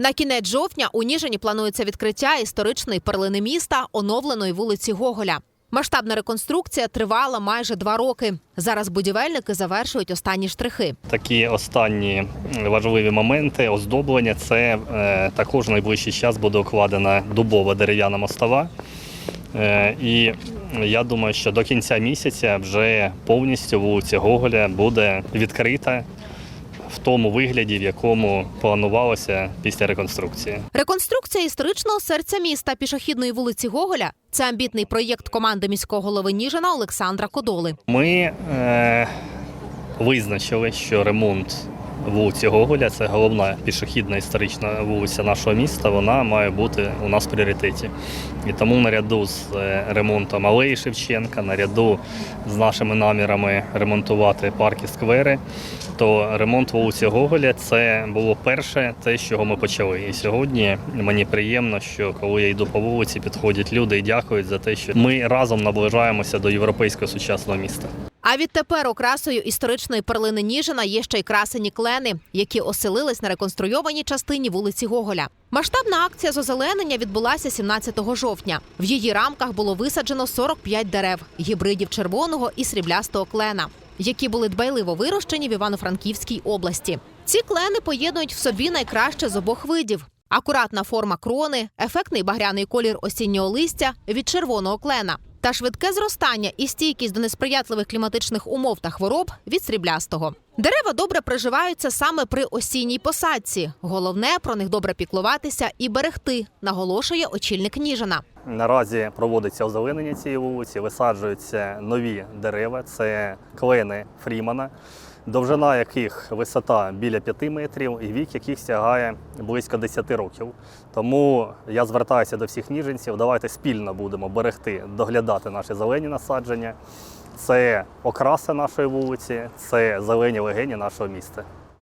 На кінець жовтня у Ніжині планується відкриття історичної перлини міста, оновленої вулиці Гоголя. Масштабна реконструкція тривала майже два роки. Зараз будівельники завершують останні штрихи. Такі останні важливі моменти оздоблення це е, також найближчий час буде укладена дубова дерев'яна мостова. Е, і я думаю, що до кінця місяця вже повністю вулиця Гоголя буде відкрита в тому вигляді, в якому планувалося після реконструкції. Реконструкція історичного серця міста пішохідної вулиці Гоголя це амбітний проєкт команди міського голови Ніжина Олександра Кодоли. Ми е, визначили, що ремонт вулиці Гоголя це головна пішохідна історична вулиця нашого міста. Вона має бути у нас в пріоритеті. І тому наряду з е, ремонтом алеї Шевченка, наряду з нашими намірами ремонтувати парки сквери, то ремонт вулиці Гоголя це було перше те, з чого ми почали. І сьогодні мені приємно, що коли я йду по вулиці, підходять люди і дякують за те, що ми разом наближаємося до європейського сучасного міста. А відтепер окрасою історичної перлини Ніжина є ще й красені клени, які оселились на реконструйованій частині вулиці Гоголя. Масштабна акція з озеленення відбулася 17 жовтня. В її рамках було висаджено 45 дерев гібридів червоного і сріблястого клена, які були дбайливо вирощені в Івано-Франківській області. Ці клени поєднують в собі найкраще з обох видів. Акуратна форма крони, ефектний багряний колір осіннього листя від червоного клена та швидке зростання і стійкість до несприятливих кліматичних умов та хвороб від сріблястого. Дерева добре приживаються саме при осінній посадці. Головне про них добре піклуватися і берегти, наголошує очільник Ніжина. Наразі проводиться озеленення цієї вулиці, висаджуються нові дерева. Це клени Фрімана, довжина яких висота біля 5 метрів і вік яких сягає близько 10 років. Тому я звертаюся до всіх ніженців. Давайте спільно будемо берегти, доглядати наші зелені насадження. Це окраса нашої вулиці, це зелені легені нашого міста.